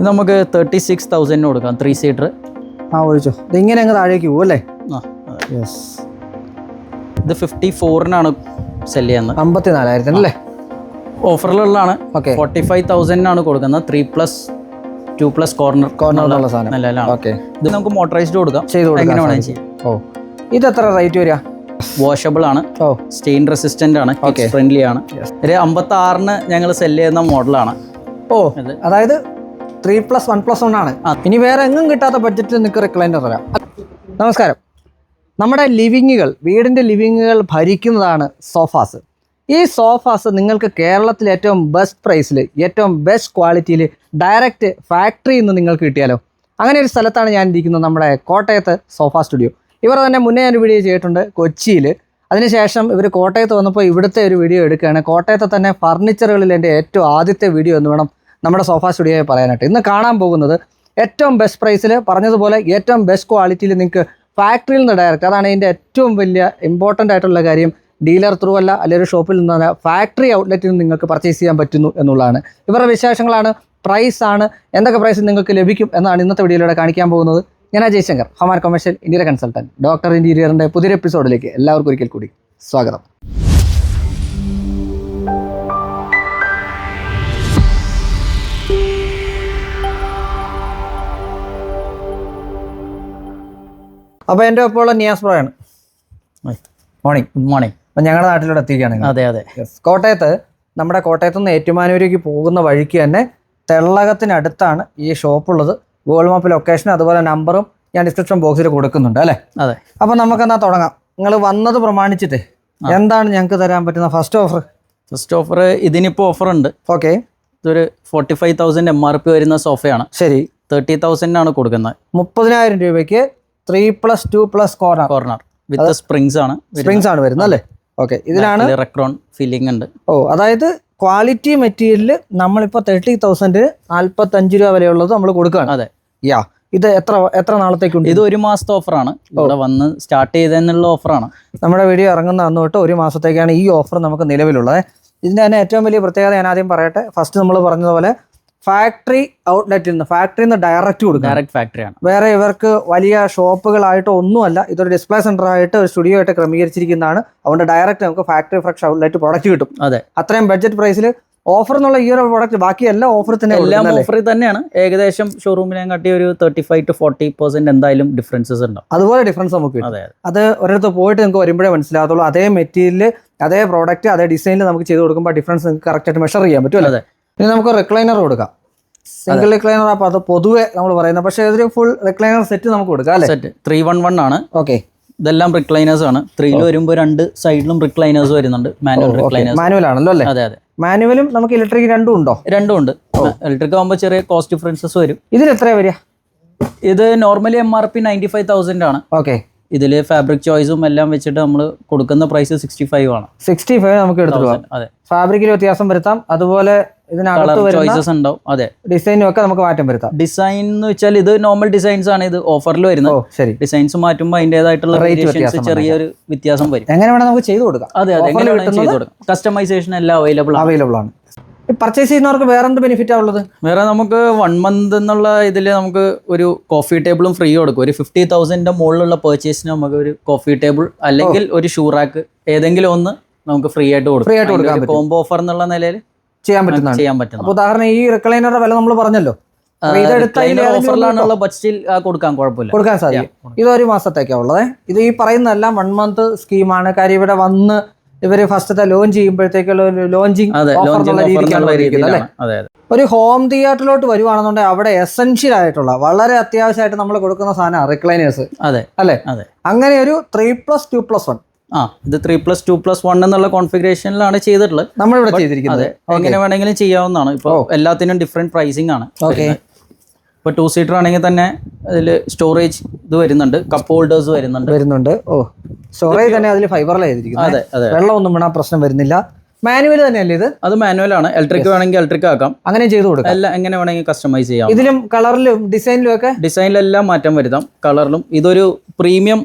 നമുക്ക് thirty six തൗസൻഡിന് കൊടുക്കാം three seater ആ ഒഴിച്ചോ. ഇതിങ്ങനെ ഇങ്ങനെ അങ്ങ് താഴേക്ക് പോകും അല്ലേ? ആ യെസ് ഇത് ഫിഫ്റ്റി ഫോറിനാണ് സെൽ ചെയ്യുന്നത്. അമ്പത്തി നാലായിരത്തിന് അല്ലേ ഓഫറിലുള്ളതാണ്. ഓക്കെ ഫോർട്ടി ഫൈവ് തൗസൻഡിനാണ് കൊടുക്കുന്നത്. Three plus two plus corner ഉള്ള സാധനം. നിലയിലാണ് ഓക്കെ ഇത് നമുക്ക് മോട്ടറൈസ്ഡ് കൊടുക്കാം. ചെയ്ത് എങ്ങനെ കൊടുക്കാം വേണമെങ്കിൽ ചെയ്യാം. ഓ. ഇത് എത്ര റേറ്റ് വരിക? വാഷബിൾ ആണ്. ഓ. സ്റ്റെയിൻ റെസിസ്റ്റന്റ് ആണ്. ഫ്രണ്ട്ലി ആണ്. ഒരു അമ്പത്തി ആറിന് ഞങ്ങൾ സെൽ ചെയ്യുന്ന മോഡലാണ് ഓ. അതായത് three plus one plus one ആണ്. ഇനി വേറെ എങ്ങും കിട്ടാത്ത ബഡ്ജറ്റിൽ നിങ്ങൾക്ക് റിക്ലൈനർ തരാം നമസ്കാരം. നമ്മുടെ ലിവിങ്ങുകൾ വീടിന്റെ ലിവിങ്ങുകൾ ഭരിക്കുന്നതാണ് സോഫാസ് ഈ സോഫാസ് നിങ്ങൾക്ക് കേരളത്തിൽ ഏറ്റവും ബെസ്റ്റ് പ്രൈസിൽ ഏറ്റവും ബെസ്റ്റ് ക്വാളിറ്റിയിൽ ഡയറക്റ്റ് ഫാക്ടറിയിൽ നിന്ന് നിങ്ങൾക്ക് കിട്ടിയാലോ? അങ്ങനെ ഒരു സ്ഥലത്താണ് ഞാൻ ഇരിക്കുന്നത് നമ്മുടെ കോട്ടയത്ത് സോഫ സ്റ്റുഡിയോ ഇവർ തന്നെ മുന്നേ ഞാൻ വീഡിയോ ചെയ്തിട്ടുണ്ട് കൊച്ചിയിൽ അതിനുശേഷം ഇവർ കോട്ടയത്ത് വന്നപ്പോൾ ഇവിടുത്തെ ഒരു വീഡിയോ എടുക്കുകയാണ്. കോട്ടയത്തെ തന്നെ ഫർണിച്ചറുകളിൽ എന്റെ ഏറ്റവും ആദ്യത്തെ വീഡിയോ എന്ന് വേണം നമ്മുടെ സോഫ സ്റ്റുഡിയോയെ പറയാനായിട്ട്. ഇന്ന് കാണാൻ പോകുന്നത് ഏറ്റവും ബെസ്റ്റ് പ്രൈസിൽ പറഞ്ഞതുപോലെ ഏറ്റവും ബെസ്റ്റ് ക്വാളിറ്റിയിൽ നിങ്ങൾക്ക് ഫാക്ടറിയിൽ നിന്ന് ഡയറക്റ്റ് അതാണ് ഇതിന്റെ ഏറ്റവും വലിയ ഇമ്പോർട്ടന്റ് ആയിട്ടുള്ള കാര്യം. ഡീലർ ത്രൂ അല്ല അല്ലെങ്കിൽ ഒരു ഷോപ്പിൽ നിന്നല്ല ഫാക്ടറി ഔട്ട്ലെറ്റിൽ നിന്ന് നിങ്ങൾക്ക് പർച്ചേസ് ചെയ്യാൻ പറ്റുന്നു എന്നുള്ളതാണ്. ഇവരുടെ വിശേഷങ്ങളാണ് പ്രൈസ് ആണ് എന്തൊക്കെ പ്രൈസ് നിങ്ങൾക്ക് ലഭിക്കും എന്നാണ് ഇന്നത്തെ വീഡിയോയിലൂടെ കാണിക്കാൻ പോകുന്നത്. ഞാൻ അജയ് ശങ്കർ ഹമാർ കൊമേഴ്ഷ്യൽ ഇന്ത്യയുടെ കൺസൾട്ടന്റ് ഡോക്ടർ ഇന്റീരിയറിന്റെ പുതിയൊരു എപ്പിസോഡിലേക്ക് എല്ലാവർക്കും ഒരിക്കൽ കൂടി സ്വാഗതം. അപ്പോൾ എന്റെ ഒപ്പമുള്ള നിയാസ് പ്രോയാണ് മോർണിംഗ് ഗുഡ് മോർണിംഗ് അപ്പം ഞങ്ങളുടെ നാട്ടിലൂടെ എത്തിയിരിക്കുകയാണ് അതെ അതെ. കോട്ടയത്ത് നമ്മുടെ കോട്ടയത്ത് നിന്ന് ഏറ്റുമാനൂരേക്ക് പോകുന്ന വഴിക്ക് തന്നെ തെള്ളകത്തിനടുത്താണ് ഈ ഷോപ്പുള്ളത്. ഗൂഗിൾ മാപ്പ് ലൊക്കേഷൻ അതുപോലെ നമ്പറും ഞാൻ ഡിസ്ക്രിപ്ഷൻ ബോക്സിൽ കൊടുക്കുന്നുണ്ട് അല്ലേ? അതെ. അപ്പോൾ നമുക്കെന്നാൽ തുടങ്ങാം. നിങ്ങൾ വന്നത് പ്രമാണിച്ചിട്ട് എന്താണ് ഞങ്ങൾക്ക് തരാൻ പറ്റുന്ന ഫസ്റ്റ് ഓഫർ ഫസ്റ്റ് ഓഫർ ഇതിനിപ്പോൾ ഓഫർ ഉണ്ട്. ഓക്കെ ഇതൊരു forty five thousand M R P വരുന്ന സോഫയാണ് ശരി. തേർട്ടി തൗസൻഡിനാണ് കൊടുക്കുന്നത്. മുപ്പതിനായിരം രൂപയ്ക്ക് three plus two plus corner corner with springs ആണ് സ്പ്രിങ്സ് ആണ് വരുന്നത് അല്ലേ? ഓക്കെ ഇതിലാണ് റെക്രോൺ ഫില്ലിംഗ് ഉണ്ട്. ഓ അതായത് ക്വാളിറ്റി മെറ്റീരിയലിൽ നമ്മളിപ്പോൾ തേർട്ടി തൗസൻഡ് നാൽപ്പത്തഞ്ച് രൂപ വരെയുള്ളത് നമ്മൾ കൊടുക്കുകയാണ്. അതെ. യാ ഇത് എത്ര എത്ര നാളത്തേക്കുണ്ട് ഇത് ഒരു മാസത്തെ ഓഫറാണ് ഇവിടെ വന്ന് സ്റ്റാർട്ട് ചെയ്തതിനുള്ള ഓഫറാണ് നമ്മുടെ വീഡിയോ ഇറങ്ങുന്ന അന്ന് തൊട്ട് ഒരു മാസത്തേക്കാണ് ഈ ഓഫർ നമുക്ക് നിലവിലുള്ളത്. ഇതിന്റെ തന്നെ ഏറ്റവും വലിയ പ്രത്യേകത ഞാൻ ആദ്യം പറയട്ടെ. ഫസ്റ്റ് നമ്മൾ പറഞ്ഞതുപോലെ ഫാക്ടറി ഔട്ട്ലെറ്റിൽ നിന്ന് ഫാക്ടറിയിൽ നിന്ന് ഡയറക്റ്റ് കൊടുക്കുക ഡയറക്റ്റ് ഫാക്ടറിയാണ് വേറെ ഇവർക്ക് വലിയ ഷോപ്പുകളായിട്ടോ ഒന്നുമല്ല ഇതൊരു ഡിസ്പ്ലേ സെന്റർ ആയിട്ട് ഒരു സ്റ്റുഡിയോ ആയിട്ട് ക്രമീകരിച്ചിരിക്കുന്നതാണ്. അതുകൊണ്ട് ഡയറക്റ്റ് നമുക്ക് ഫാക്ടറി ഫ്രഷ് ഔട്ട്ലെറ്റ് പ്രൊഡക്റ്റ് കിട്ടും. അതെ. അത്രയും ബഡ്ജറ്റ് പ്രൈസിൽ ഓഫർ എന്നുള്ള ഈ ഒരു പ്രൊഡക്റ്റ് ബാക്കി എല്ലാ ഓഫർ തന്നെ എല്ലാം ഓഫറിൽ തന്നെയാണ്. ഏകദേശം ഷോറൂമിനെ കാട്ടി ഒരു thirty five to forty percent എന്തായാലും ഡിഫറൻസസ് ഉണ്ടാവും. അതുപോലെ ഡിഫറൻസ് നമുക്ക് അതെ ഒരിടത്ത് പോയിട്ട് നിങ്ങൾക്ക് വരുമ്പോഴേ മനസ്സിലാകത്തുള്ളൂ. അതേ മെറ്റീരിയൽ അതേ പ്രോഡക്റ്റ് അതേ ഡിസൈനിൽ നമുക്ക് ചെയ്ത് കൊടുക്കുമ്പോൾ ഡിഫറൻസ് നിങ്ങൾക്ക് കറക്റ്റ് ആയിട്ട് മെഷർ ചെയ്യാൻ പറ്റും അല്ലേ? അതെ. ഇനി നമുക്ക് റിക്ലൈനർ കൊടുക്കാം. സിംഗിൾ റിക്ലൈനർ അപ്പോൾ അത് പൊതുവെ നമ്മൾ പറയുന്നത്. പക്ഷെ ഇതൊരു ഫുൾ റിക്ലൈനർ സെറ്റ് നമുക്ക് കൊടുക്കാം അല്ലേ? സെറ്റ് ത്രീ വൺ വൺ ആണ്. ഓക്കെ ഇതെല്ലാം റിക്ലൈനേഴ്സ് ആണ്. ത്രീയിൽ വരുമ്പോൾ രണ്ട് സൈഡിലും റിക്ലൈനേഴ്സ് വരുന്നുണ്ട്. മാനുവൽ റിക്ലൈനേഴ്സ് മാനുവൽ ആണല്ലോ അല്ലേ? അതെ അതെ. മാനുവലും നമുക്ക് ഇലക്ട്രിക് രണ്ടും ഉണ്ടോ? രണ്ടും ഉണ്ട്. ഇലക്ട്രിക് ആകുമ്പോൾ ചെറിയ കോസ്റ്റ് ഡിഫറൻസസ് വരും. ഇതിന് എത്രയാണ് വരിക? ഇത് normally M R P ninety five thousand ആണ്. ഓക്കെ ഇതിൽ ഫാബ്രിക് ചോയ്സും എല്ലാം വെച്ചിട്ട് നമ്മൾ കൊടുക്കുന്ന പ്രൈസ് സിക്സ്റ്റി ഫൈവ് ആണ്. സിക്സ്റ്റി ഫൈവ് നമുക്ക് എടുത്തിട്ട് പോകാം. അതെ. ഫാബ്രിക്കിൽ വ്യത്യാസം വരുത്താം. അതുപോലെ ചോയ്സസ് ഉണ്ടാവും. അതെ. ഡിസൈനും ഒക്കെ നമുക്ക് മാറ്റം വരുത്താം. ഡിസൈൻ എന്ന് വെച്ചാൽ ഇത് നോർമൽ ഡിസൈൻസ് ആണ്. ഇത് ഓഫറിൽ വരുന്നത്. ശരി. ഡിസൈൻസ് മാറ്റുമ്പോൾ അതിന്റെതായിട്ടുള്ള റേറ്റ് ചെറിയൊരു വ്യത്യാസം വരും. എങ്ങനെ വേണം നമുക്ക് ചെയ്തു കൊടുക്കാം. അതെ അതെ. എങ്ങനെ ചെയ്ത് കസ്റ്റമൈസേഷൻ എല്ലാം അവൈലബിൾ അവൈലബിൾ ആണ്. പർച്ചേസ് ചെയ്യുന്നവർക്ക് വേറെ എന്ത് ബെനിഫിറ്റാ ഉള്ളത്? വേറെ നമുക്ക് വൺ മന്ത് എന്നുള്ള ഇതിൽ നമുക്ക് ഒരു കോഫി ടേബിളും ഫ്രീ കൊടുക്കും ഒരു ഫിഫ്റ്റി തൗസൻഡിന്റെ മുകളിലുള്ള പർച്ചേസിന് നമുക്ക് ഒരു കോഫി ടേബിൾ അല്ലെങ്കിൽ ഒരു ഷൂ റാക്ക് ഏതെങ്കിലും ഒന്ന് നമുക്ക് ഫ്രീ ആയിട്ട് കൊടുക്കും. ഫ്രീ ആയിട്ട് കൊടുക്കാം. കോംബോ ഓഫർ എന്നുള്ള നിലയിൽ ചെയ്യാൻ പറ്റുന്ന ചെയ്യാൻ പറ്റും ഉദാഹരണം ഈ റിക്ലൈനറുടെ വില നമ്മൾ പറഞ്ഞല്ലോ. ഓഫറിലാണുള്ള ബഡ്ജറ്റിൽ കൊടുക്കാൻ കുഴപ്പമില്ല. കൊടുക്കാൻ സാധിക്കും. ഇത് ഒരു മാസത്തേക്കാ ഉള്ളത്. ഇത് ഈ പറയുന്നതെല്ലാം വൺ മന്ത് സ്കീമാണ് കാര്യം ഇവിടെ വന്ന് ഇവർ ഫസ്റ്റത്തെ ലോഞ്ച് ചെയ്യുമ്പോഴത്തേക്കുള്ള ഒരു ലോഞ്ചിങ് അതെ ഒരു ഹോം തിയേറ്ററിലോട്ട് വരുവാണെന്നുണ്ടെങ്കിൽ അവിടെ എസെൻഷ്യൽ ആയിട്ടുള്ള വളരെ അത്യാവശ്യമായിട്ട് നമ്മൾ കൊടുക്കുന്ന സാധനം റിക്ലൈനേഴ്സ് അതെ അല്ലെ? അതെ. അങ്ങനെ ഒരു three plus two plus one ആ ഇത് three plus two plus one എന്നുള്ള കോൺഫിഗറേഷനിലാണ് ചെയ്തിട്ടുള്ളത്. നമ്മളിവിടെ ചെയ്തിരിക്കുന്നത്. അങ്ങനെ എങ്ങനെ വേണമെങ്കിലും ചെയ്യാവുന്നതാണ്. ഇപ്പോൾ എല്ലാത്തിനും ഡിഫറെന്റ് പ്രൈസിംഗ് ആണ് ഓക്കെ ഇപ്പോൾ ടു സീറ്റർ ആണെങ്കിൽ തന്നെ അതിൽ സ്റ്റോറേജ് ഇത് വരുന്നുണ്ട് കപ്പ് ഹോൾഡേഴ്സ് വരുന്നുണ്ട്. വരുന്നുണ്ട്. ഓ സ്റ്റോറേജ് തന്നെ അതിൽ ഫൈബറിലായിരിക്കും അതെ അതെ. വെള്ളമൊന്നും വേണം പ്രശ്നം വരുന്നില്ല. മാനുവൽ തന്നെയല്ലേ ഇത്? അത് മാനുവൽ ആണ്. ഇലക്ട്രിക് വേണമെങ്കിൽ ഇലക്ട്രിക് ആക്കാം. അങ്ങനെ ചെയ്തു കൊടുക്കാം. എല്ലാം എങ്ങനെ വേണമെങ്കിൽ കസ്റ്റമൈസ് ചെയ്യാം. ഇതിലും കളറിലും ഡിസൈനിലും ഒക്കെ? ഡിസൈനിലെല്ലാം മാറ്റം വരുത്താം കളറിലും ഇതൊരു പ്രീമിയം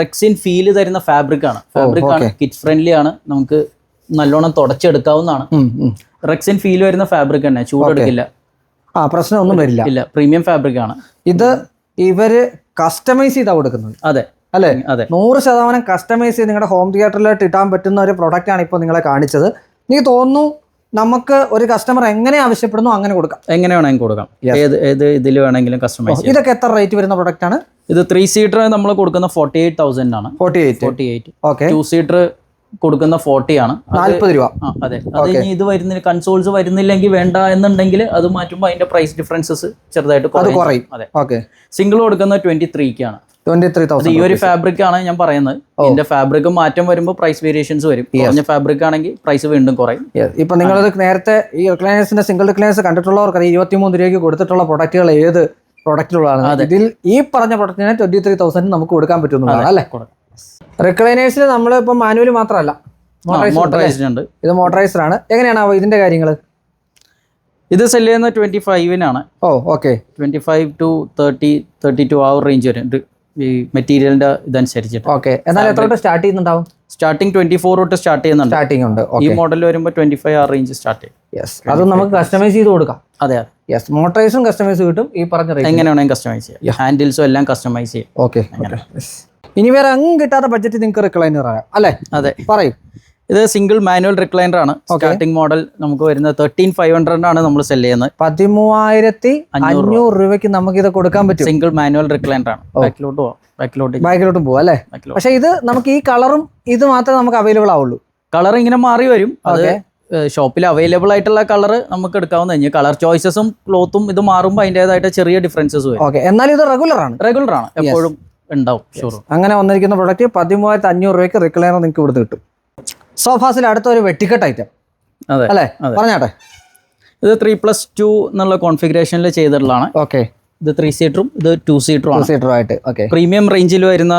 റെക്സിൻ ഫീൽ തരുന്ന ഫാബ്രിക് ആണ്. ഫാബ്രിക് ആണ്. കിറ്റ് ഫ്രണ്ട്ലി ആണ്. നമുക്ക് നല്ലോണം തുടച്ചെടുക്കാവുന്നതാണ്. റെക്സിൻ ഫീൽ വരുന്ന ഫാബ്രിക് തന്നെ. ചൂടെടുക്കില്ല. ആ പ്രശ്നമൊന്നും വരില്ല. ഇല്ല പ്രീമിയം ഫാബ്രിക് ആണ്. ഇത് ഇവർ കസ്റ്റമൈസ് ചെയ്താ കൊടുക്കുന്നത്. അതെ അല്ലേ? അതെ. നൂറ് ശതമാനം കസ്റ്റമൈസ് ചെയ്ത് നിങ്ങളുടെ ഹോം തിയേറ്ററിലോട്ട് ഇട്ടാൻ പറ്റുന്ന ഒരു പ്രൊഡക്റ്റ് ആണ് ഇപ്പോൾ നിങ്ങളെ കാണിച്ചത്. എനിക്ക് തോന്നുന്നു നമുക്ക് ഒരു കസ്റ്റമർ എങ്ങനെ ആവശ്യപ്പെടുന്നു അങ്ങനെ കൊടുക്കാം. എങ്ങനെ വേണമെങ്കിൽ കൊടുക്കാം. ഏത് ഏത് ഇതിൽ വേണമെങ്കിലും കസ്റ്റമൈസ് ഇതൊക്കെ എത്ര റേറ്റ് വരുന്ന പ്രൊഡക്റ്റ് ആണ്? ഇത് ത്രീ സീറ്റർ നമ്മൾ കൊടുക്കുന്ന ഫോർട്ടി എയ്റ്റ് തൗസൻഡ് ആണ്. Forty eight forty eight okay two seater കൊടുക്കുന്ന ഫോർട്ടി ആണ്. നാല്പത് രൂപ. അതെ. അത് ഇനി ഇത് വരുന്നില്ല കൺസോൾസ് വരുന്നില്ലെങ്കിൽ വേണ്ട എന്നുണ്ടെങ്കിൽ അത് മാറ്റുമ്പോൾ അതിന്റെ പ്രൈസ് ഡിഫറൻസസ് ചെറുതായിട്ട് കുറയും. അതെ. ഓക്കെ. സിംഗിൾ കൊടുക്കുന്ന ട്വന്റി ത്രീക്കാണ് ആണ് ഈ ഒരു ഫാബ്രിക് ആണ് ഞാൻ പറയുന്നത്. ഇതിന്റെ ഫാബ്രിക് മാറ്റം വരുമ്പോൾ പ്രൈസ് വേരിയേഷൻസ് വരും. കുറഞ്ഞ ഫാബ്രിക് ആണെങ്കിൽ പ്രൈസ് വീണ്ടും കുറയും. ഇപ്പൊ നിങ്ങൾ നേരത്തെ ഈ റിക്ലൈനേഴ്സിന്റെ സിംഗിൾ റിക്ലൈനേഴ്സ് കണ്ടിട്ടുള്ളവർക്ക് ഇരുപത്തിമൂന്ന് രൂപയ്ക്ക് കൊടുത്തിട്ടുള്ള പ്രൊഡക്റ്റുകൾ ഏത് പ്രൊഡക്റ്റിലുള്ളതാണ് ഇതിൽ ഈ പറഞ്ഞ പ്രൊഡക്റ്റിന് ട്വന്റി ത്രീ തൗസൻഡ് നമുക്ക് കൊടുക്കാൻ പറ്റുന്നതാണ് അല്ലേ? കൊടുക്കാം. റിക്ലൈനേഴ്സിൽ നമ്മൾ ഇപ്പം മാനുവൽ മാത്രമല്ല. മോട്ടറൈസ്ഡ് ഉണ്ട്. ഇത് മോട്ടറൈസ്ഡ് ആണ്. എങ്ങനെയാണ് ഇതിന്റെ കാര്യങ്ങൾ ഇത് സെൽ ചെയ്യുന്ന ട്വന്റി ഫൈവിനാണ് ഓ okay twenty five to thirty thirty two ആ റേഞ്ച് വരും ഈ മെറ്റീരിയലിന്റെ ഇതനുസരിച്ചിട്ട്. ഓക്കെ എന്നാൽ എത്ര തൊട്ട് സ്റ്റാർട്ട് ചെയ്യുന്നുണ്ടാവും? സ്റ്റാർട്ടിംഗ് ട്വന്റി ഫോർ തൊട്ട് സ്റ്റാർട്ട് ചെയ്യുന്നുണ്ട്. സ്റ്റാർട്ടിംഗ് ഉണ്ട്. ഈ മോഡൽ വരുമ്പോൾ ട്വന്റി ഫൈവ് ആ റേഞ്ച് സ്റ്റാർട്ട് ചെയ്യും. യെസ് അത് നമുക്ക് കസ്റ്റമൈസ് ചെയ്ത് കൊടുക്കാം. അതെ അതെ. യെസ് മോട്ടറൈസും കസ്റ്റമൈസ് കിട്ടും. ഈ പറഞ്ഞ റേറ്റ് എങ്ങനെ വേണമെങ്കിൽ കസ്റ്റമൈസ് ചെയ്യാം. ഹാൻഡിൽസും എല്ലാം കസ്റ്റമൈസ് ചെയ്യാം. ഓക്കെ ഇനി വേറെ അങ്ങ് കിട്ടാത്ത ബഡ്ജറ്റ് നിങ്ങൾക്ക് റിക്ലൈനർ ആകാം അല്ലേ? അതെ. പറയും. ഇത് സിംഗിൾ മാനുവൽ റിക്ലൈനർ ആണ്. സ്റ്റാർട്ടിംഗ് മോഡൽ നമുക്ക് വരുന്നത് തേർട്ടീൻ ഫൈവ് ഹൺഡ്രഡ് ആണ് നമ്മൾ സെൽ ചെയ്യുന്നത്. പതിമൂവായിരത്തി അഞ്ഞൂറ് രൂപയ്ക്ക് നമുക്ക് ഇത് കൊടുക്കാൻ പറ്റും. സിംഗിൾ മാനുവൽ റിക്ലൈനർ ആണ്. ബാക്കിലോട്ട് പോവാം. ബാക്കിലോട്ട് ബാക്കിലോട്ടും പോവാം അല്ലേ? പക്ഷേ പക്ഷെ ഇത് നമുക്ക് ഈ കളറും ഇത് മാത്രമേ നമുക്ക് അവൈലബിൾ ആവുള്ളൂ. കളർ ഇങ്ങനെ മാറി വരും. അത് ഷോപ്പിൽ അവൈലബിൾ ആയിട്ടുള്ള കളർ നമുക്ക് എടുക്കാവുന്ന കഴിഞ്ഞാൽ കളർ ചോയ്സസും ക്ലോത്തും ഇത് മാറുമ്പോൾ അതിന്റെതായിട്ട് ചെറിയ ഡിഫറൻസസ് വരും. ഓക്കെ എന്നാൽ ഇത് റെഗുലർ ആണ്. റെഗുലർ ആണ്. എപ്പോഴും ഉണ്ടാവും. അങ്ങനെ വന്നിരിക്കുന്ന പ്രൊഡക്റ്റ് പതിമൂവായിരത്തി അഞ്ഞൂറ് രൂപയ്ക്ക് റിക്ലൈനർ നിങ്ങൾക്ക് ഇവിടുന്ന് കിട്ടും. സോഫാസിൽ അടുത്ത ഒരു വെട്ടിക്കെട്ട് ഐറ്റം അതെ അല്ലേ. പറഞ്ഞാട്ടെ? ഇത് ത്രീ പ്ലസ് ടു എന്നുള്ള കോൺഫിഗറേഷനിൽ ചെയ്തിട്ടുള്ളതാണ്. ഓക്കെ ഇത് ത്രീ സീറ്ററും ഇത് ടു സീറ്ററും ആണ്. സീറ്ററും ആയിട്ട്. ഓക്കെ പ്രീമിയം റേഞ്ചിൽ വരുന്ന